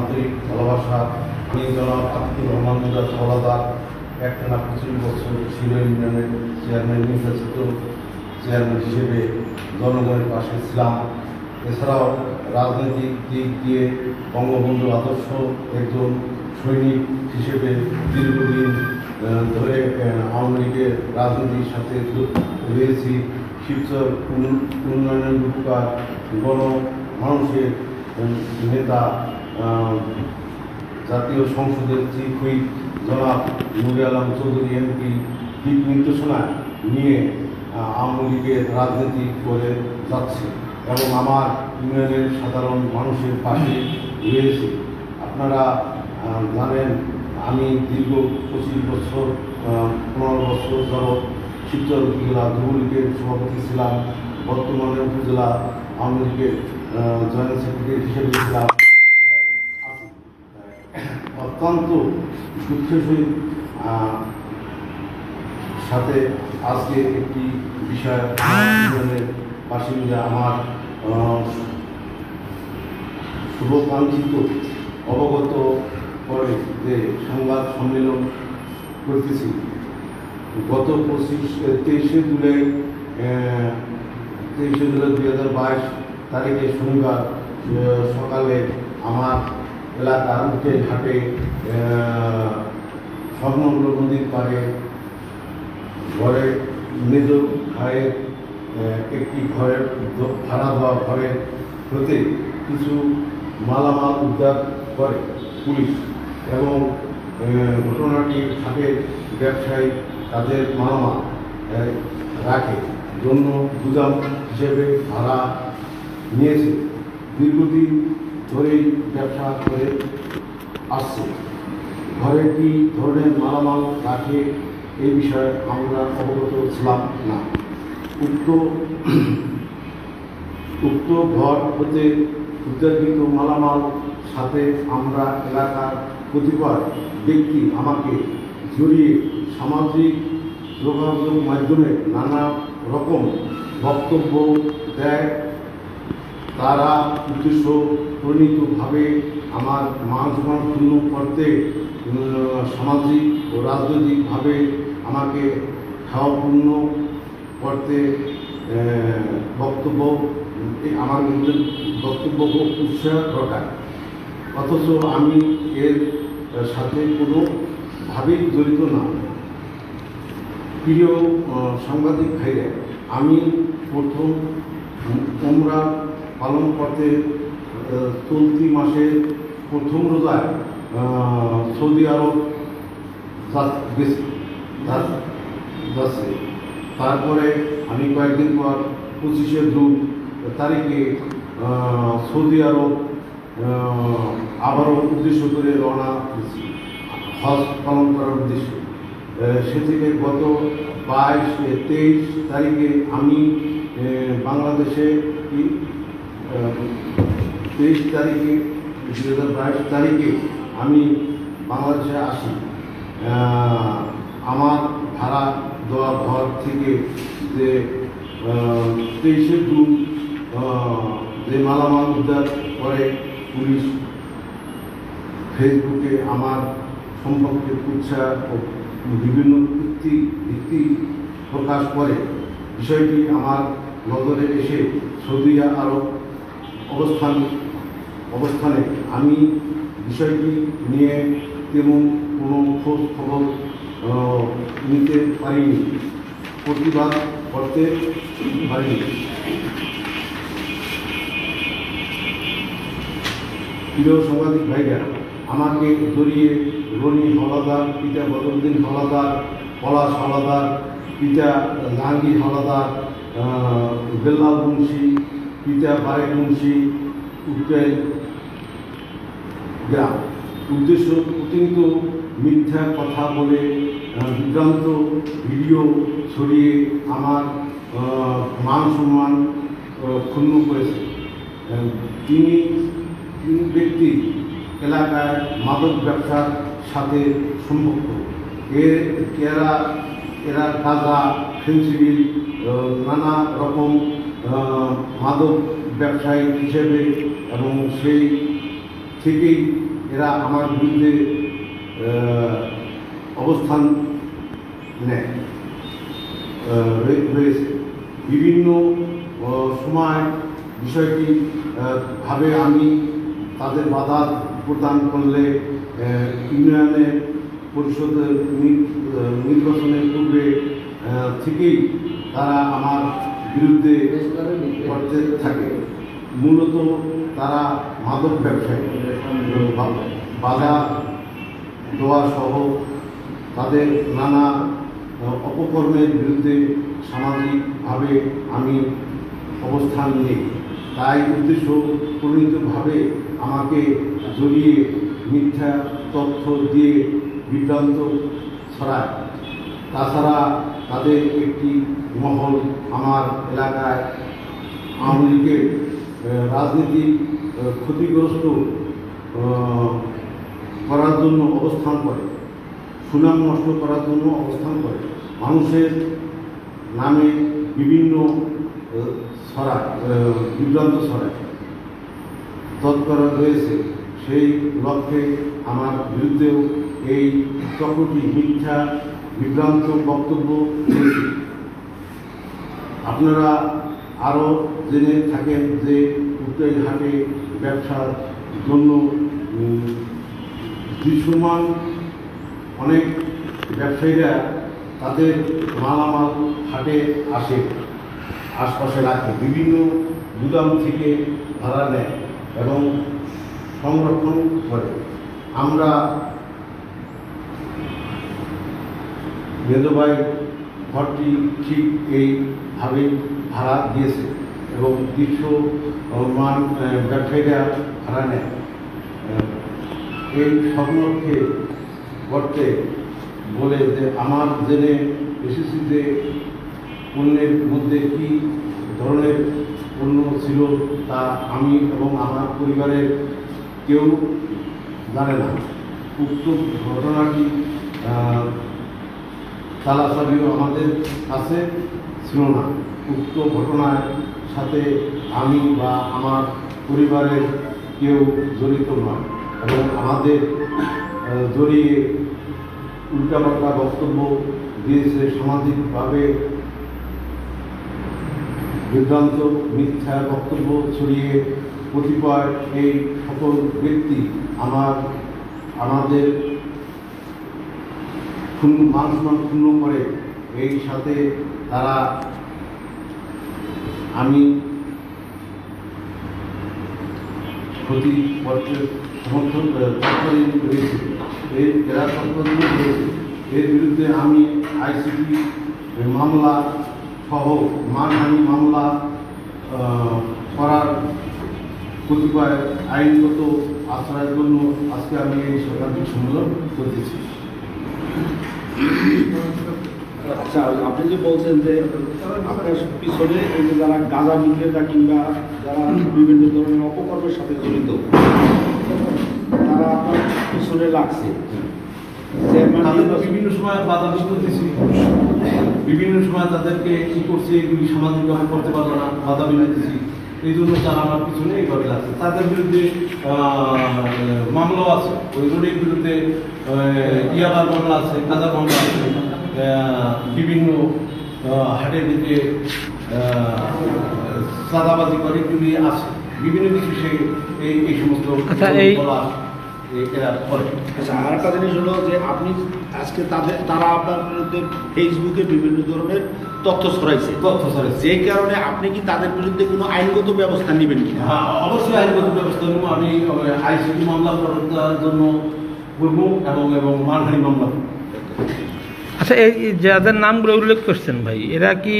আন্তরিক ভালোবাসা জনাব আতিকুর রহমান মুজাদ হলাদার একটানা পঁচিশ বছর ছিল ইউনিয়নের চেয়ারম্যান, নির্বাচিত চেয়ারম্যান হিসেবে জনগণের পাশে ছিলাম। এছাড়াও রাজনৈতিক দিক দিয়ে বঙ্গবন্ধু আদর্শ একজন সৈনিক হিসেবে দীর্ঘদিন ধরে আওয়ামী লীগের রাজনীতির সাথে রয়েছি। শিবচর উন- উন্নয়নের রূপকার গণ মানুষের নেতা জাতীয় সংসদের চিফ হুইপ জনাব নুরে আলম চৌধুরী এমপি দিক নির্দেশনা নিয়ে আওয়ামী লীগের রাজনীতি করে যাচ্ছে এবং আমার ইউনিয়নের সাধারণ মানুষের পাশে রয়েছে আপনারা জানেন, আমি দীর্ঘ পঁচিশ বছর পনেরো বছর যাবৎ শিবচর উপজেলা যুবলীগের সভাপতি ছিলাম বর্তমানে উপজেলা আওয়ামী লীগের জয়েন্ট সেক্রেটারি হিসেবে ছিলাম। অত্যন্ত দুঃখের সাথে আজকে একটি বিষয় বাসিন্দা আমার শুভকাঙ্ক্ষিত অবগত করে যে সংবাদ সম্মেলন করতেছি। গত পঁচিশ তেইশে জুলাই তেইশে জুলাই দুই হাজার বাইশ তারিখে শনিবার সকালে আমার এলাকার উঠে ঘাটে আহ, স্বর্ণগ্র নদীর পাড়ে ঘরে ঘরের আহ, একটি ঘরের ভাড়া দেওয়া ঘরের হতে কিছু মালামাল উদ্ধার করে পুলিশ এবং ঘটনাটি থাকে ব্যবসায়ী তাদের মালামাল রাখে। জন্য গুদাম হিসেবে ভাড়া নিয়েছে। দীর্ঘদিন ধরেই ব্যবসা করে আসছে। ঘরে কি ধরনের মালামাল রাখে এই বিষয়ে আমরা অবগত ছিলাম না। উক্ত উক্ত ঘর হতে উদ্ধারকৃত মালামাল সাথে আমরা এলাকার কতিপয় ব্যক্তি আমাকে জড়িয়ে সামাজিক যোগাযোগ মাধ্যমে নানা রকম বক্তব্য দেয় তারা উদ্দেশ্য প্রণীতভাবে আমার মান সম্মান পূর্ণ করতে সামাজিক ও রাজনৈতিকভাবে আমাকে খাওয়াপূর্ণ করতে বক্তব্য আমার বক্তব্য উৎসাহ ঘটায় অথচ আমি এর সাথে কোনোভাবেই জড়িত না। প্রিয় সাংবাদিক ভাইরা, আমি প্রথম তোমরা পালন করতে চলতি মাসের প্রথম রোজায় সৌদি আরব যাচ্ছে। তারপরে আমি কয়েকদিন পর পঁচিশে জুন তারিখে সৌদি আরব আবারও উদ্দেশ্য করে রওনা দিচ্ছি। হজ পালন করার উদ্দেশ্যে। সে থেকে গত বাইশ তেইশ তারিখে আমি বাংলাদেশে তেইশ তারিখে দু হাজার বাইশ তারিখে আমি বাংলাদেশে আসি। আমার ভাড়া দেওয়া ঘর থেকে যে তেইশে জুন যে মালামাল উদ্ধার করে পুলিশ ফেসবুকে আমার সম্পর্কে কুচ্ছা ও বিভিন্ন ভিত্তি ভিত্তি প্রকাশ করে। বিষয়টি আমার নজরে এসে সৌদি আরব অবস্থান, অবস্থানে আমি বিষয়টি নিয়ে তেমন কোনো খোঁজ খবর নিতে পারিনি। প্রতিবাদ করতে পারিনি। প্রিয় সাংবাদিক ভাইরা, আমাকে জড়িয়ে রনি হলাদার পিতা বদরুদ্দিন হলাদার পলাশ হলাদার পিতা জাহাঙ্গীর হলাদার বেল্লাল মুন্সি পিতা বারেক মুন্সি উত্তর গ্রাম। উদ্দেশ্য প্রতিনিয়ত মিথ্যা কথা বলে বিভ্রান্ত ভিডিও ছড়িয়ে আমার মান সম্মান ক্ষুণ্ণ করেছে। তিনি ব্যক্তি, এলাকায় মাদক ব্যবসার সাথে সম্পর্ক। এর, এরা এরা গাঁজা ফেন্সিডিল নানা রকম মাদক ব্যবসায়ী হিসেবে এবং সেই থেকেই এরা আমার বিরুদ্ধে অবস্থান নেয়। রয়েছে বিভিন্ন সময় বিষয়টি ভাবে আমি তাদের বাধা প্রদান করলে ইউনিয়নের পরিষদের নির্বাচনের পূর্বে থেকেই তারা আমার বিরুদ্ধে করতে থাকে। মূলত তারা মাদক ব্যবসায়ী বাধা দেওয়া সহ তাদের নানা অপকর্মের বিরুদ্ধে সামাজিকভাবে আমি অবস্থান নিই। তাই উদ্দেশ্য প্রণীতভাবে আমাকে জড়িয়ে মিথ্যা তথ্য দিয়ে বিভ্রান্ত ছড়ায়। তাছাড়া তাদের একটি মহল আমার এলাকায় আওয়ামী লীগের রাজনীতি ক্ষতিগ্রস্ত করার জন্য অবস্থান করে, সুনাম নষ্ট করার জন্য অবস্থান করে। মানুষের নামে বিভিন্ন ছড়ায় বিভ্রান্ত ছড়ায়। তৎপরা রয়েছে। সেই লক্ষ্যে আমার বিরুদ্ধেও এই চক্রটি মিথ্যা বিভ্রান্ত বক্তব্য আপনারা আরও জেনে থাকেন যে উত্তর হাটে ব্যবসার জন্য দৃশ্যমান অনেক ব্যবসায়ীরা তাদের মালামাল হাটে আসে, আশপাশে রাখে, বিভিন্ন গুদাম থেকে ভাড়া নেয় এবং সংরক্ষণ করে। আমরা মেদবাই ঘরটি ঠিক এইভাবে ভাড়া দিয়েছে এবং কিছু মান ব্যবসায়ীরা ভাড়া নেয়। এই সংরক্ষে করতে বলে যে আমার জেনে এসেছি যে পণ্যের মধ্যে কি ধরনের পণ্য ছিল তা আমি এবং আমার পরিবারের কেউ জানে না। উক্ত ঘটনাটি আহ, তালাচাবিও আমাদের কাছে ছিল না। উক্ত ঘটনার সাথে আমি বা আমার পরিবারের কেউ জড়িত নয় এবং আমাদের জড়িয়ে উল্টাপাল্টা বক্তব্য দিয়েছে সামাজিকভাবে বিভ্রান্ত মিথ্যা বক্তব্য ছড়িয়ে কতিপয় এই সকল ব্যক্তি আমার আমাদের ক্ষুণ্ণ মান সম্মান ক্ষুণ্ণ করে এই সাথে তারা, আমি পত্রের সমর্থন রয়েছে এর এরা তৎপরীণ রয়েছে এর বিরুদ্ধে আমি আইসিটি মামলা সহ মানহানি মামলা করার কতিপয় আইনগত আশ্রয়ের জন্য আজকে আমি এই সরকারকে সম্মেলন করতেছি। আচ্ছা আপনি যে বলছেন যে আপনার পিছনে যারা গাঁজা বিক্রেতা কিংবা যারা বিভিন্ন ধরনের অপকর্মের সাথে জড়িত তারা আপনার পিছনে লাগছে। বিভিন্ন সময় বাধা দিয়েছি বিভিন্ন সময় তাদেরকে কি করছে এগুলি সামাজিকভাবে করতে পারল না বাধা দিয়েছি এই জন্য তারা আমার পিছনে এইভাবে লাগছে তাদের বিরুদ্ধে মামলাও আছে। ওই রোডের বিরুদ্ধে ইয়াবার মামলা আছে কাদা মামলা আছে বিভিন্ন হাটের দিকে চাঁদাবাজি করে এগুলি আছে। বিভিন্ন কিছু সে এই এই সমস্ত আর একটা জিনিস হলো যে আপনি আজকে তাদের তারা আপনার বিরুদ্ধে ফেসবুকে বিভিন্ন ধরনের তথ্য ছড়াইছে। তথ্য ছড়াইছে। যে কারণে আপনি কি তাদের বিরুদ্ধে কোনো আইনগত ব্যবস্থা নেবেন কিনা? হ্যাঁ, অবশ্যই আইনগত ব্যবস্থা নেব। আমি আইসিটি মামলা করার জন্য করব এবং এবং মানহানি মামলা। আচ্ছা এই এই যাদের নামগুলো উল্লেখ করছেন ভাই এরা কি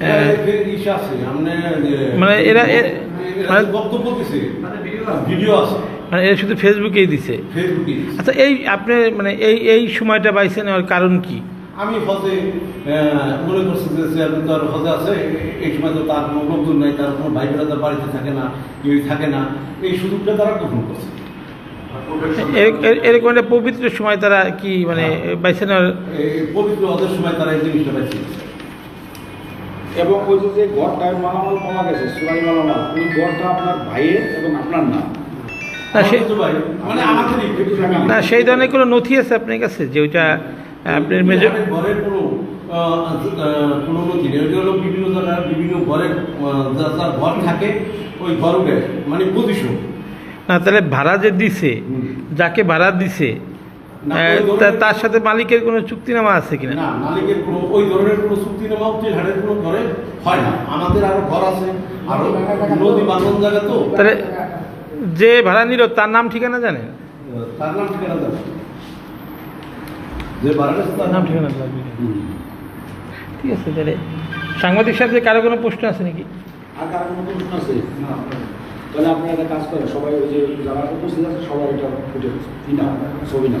আছে, আমনে, এ, মানে এরা- এরা মানে- বক্তব্য দিছে। ভিডিও আছে। মানে এরা শুধু ফেসবুকেই দিছে? আচ্ছা এই আপনি মানে এই এই সময়টা বাইছে নেওয়ার কারণ কি? আমি হজে মনে করছি যে চেয়ারম্যান তো আর হজে আছে এই সময় তো তার কোনো লোকজন নাই তার কোনো ভাই বোনেরা তার বাড়িতে থাকে না কেউ থাকে না। এই সুযোগটা তারা গ্রহণ করছে। এর- এর- এরকম একটা পবিত্র সময় তারা কি মানে বাইছে নেওয়ার পবিত্র হজের সময় তারা এই জিনিসটা পাইছে। এবং ওই যে ঘরটায় মালামাল পাওয়া গেছে সুরাই মালামাল। ওই ঘরটা আপনার ভাইয়ের এবং আপনার না না, মানে। না সেই ধরনের কোনো নথি আছে আপনার কাছে যে ওইটা আপনার মেজর ঘরের কোনো কোনো নথি নেই। ওইটা হলো বিভিন্ন জায়গায় বিভিন্ন আহ, যার ঘর থাকে ওই ঘর উঠে মানে পজিশন না তাহলে ভাড়া যে দিছে যাকে ভাড়া দিছে তার সাথে মালিকের কোনো চুক্তিনামা আছে কিনা? না মালিকের কোনো ওই ধরনের কোনো চুক্তিনামা কোনো ঘরে হয় না। আমাদের আরও ঘর আছে আরও নদী বান্ধন জায়গা তো। তাহলে যে ভাড়া নিল তার নাম ঠিকানা জানেন? তার নাম ঠিকানা দেন যে তার নাম ঠিকানা লাগবে। ঠিক আছে তাহলে সাংবাদিক সাহেব কারও কোনো প্রশ্ন আছে নাকি? আর কার কোনো প্রশ্ন আছে? তাহলে আপনারা একটা কাজ করেন সবাই ওই যে যারা উপস্থিত আছে সবাই এটা ফুটে না ছবি না